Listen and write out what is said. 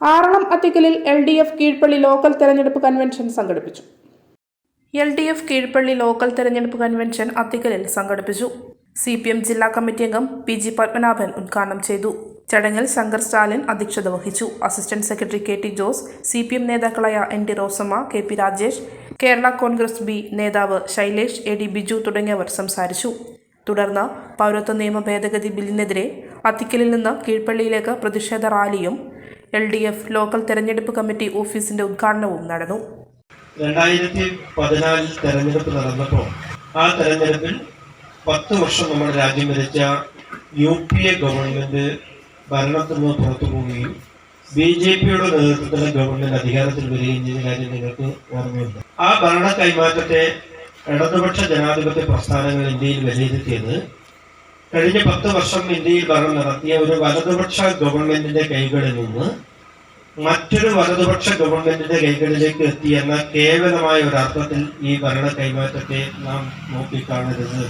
Aralam അത്തിക്കലിൽ L D F Keezhpally local തെരഞ്ഞെടുപ്പ് convention സംഘടിപ്പിച്ചു. L D F Keezhpally local തെരഞ്ഞെടുപ്പ് convention അത്തിക്കലിൽ സംഘടിപ്പിച്ചു. സി പി എം ജില്ലാ കമ്മിറ്റി അംഗം പി ജി പത്മനാഭൻ ഉദ്ഘാടനം ചെയ്തു. ചടങ്ങിൽ ശങ്കർ സ്റ്റാലിൻ അധ്യക്ഷത വഹിച്ചു. Assistant secretary K T Jose C P M നേതാക്കളായ N T Rosamma K P Rajesh Kerala Congress B നേതാവ് ശൈലേഷ് എ ഡി ബിജു തുടങ്ങിയവർ സംസാരിച്ചു. തുടർന്ന് പൗരത്വ നിയമ ഭേദഗതി ബില്ലിനെതിരെ അത്തിക്കലിൽ നിന്ന് കീഴ്പള്ളിയിലേക്ക് പ്രതിഷേധ റാലിയും എൽ ഡി എഫ് ലോക്കൽ തെരഞ്ഞെടുപ്പ് കമ്മിറ്റി ഓഫീസിന്റെ ഉദ്ഘാടനവും നടന്നു. രണ്ടായിരത്തി പതിനാലിൽ തെരഞ്ഞെടുപ്പ് നടന്നപ്പോൾ ആ തെരഞ്ഞെടുപ്പിൽ പത്ത് വർഷം നമ്മുടെ രാജ്യം ഭരിച്ച യു പി എ ഗവൺമെന്റ് ഭരണത്തിൽ നിന്ന് പുറത്തു പോവുകയും ബി ജെ പിയുടെ നേതൃത്വത്തിലുള്ള ഗവൺമെന്റ് അധികാരത്തിൽ വരികയും ചെയ്ത കാര്യം നിങ്ങൾക്ക് ഓർമ്മയുണ്ട്. ആ ഭരണ കൈമാറ്റത്തെ ഇടതുപക്ഷ ജനാധിപത്യ പ്രസ്ഥാനങ്ങൾ ഇന്ത്യയിൽ വിലയിരുത്തിയത് കഴിഞ്ഞ പത്ത് വർഷം ഇന്ത്യയിൽ ഭരണം നടത്തിയ ഒരു വലതുപക്ഷ ഗവൺമെന്റിന്റെ കൈകളിൽ നിന്ന് മറ്റൊരു വലതുപക്ഷ ഗവൺമെന്റിന്റെ കൈകളിലേക്ക് എത്തിയെന്ന കേവലമായ ഒരു അർത്ഥത്തിൽ ഈ ഭരണ കൈമാറ്റത്തെ നാം നോക്കിക്കാണരുത്.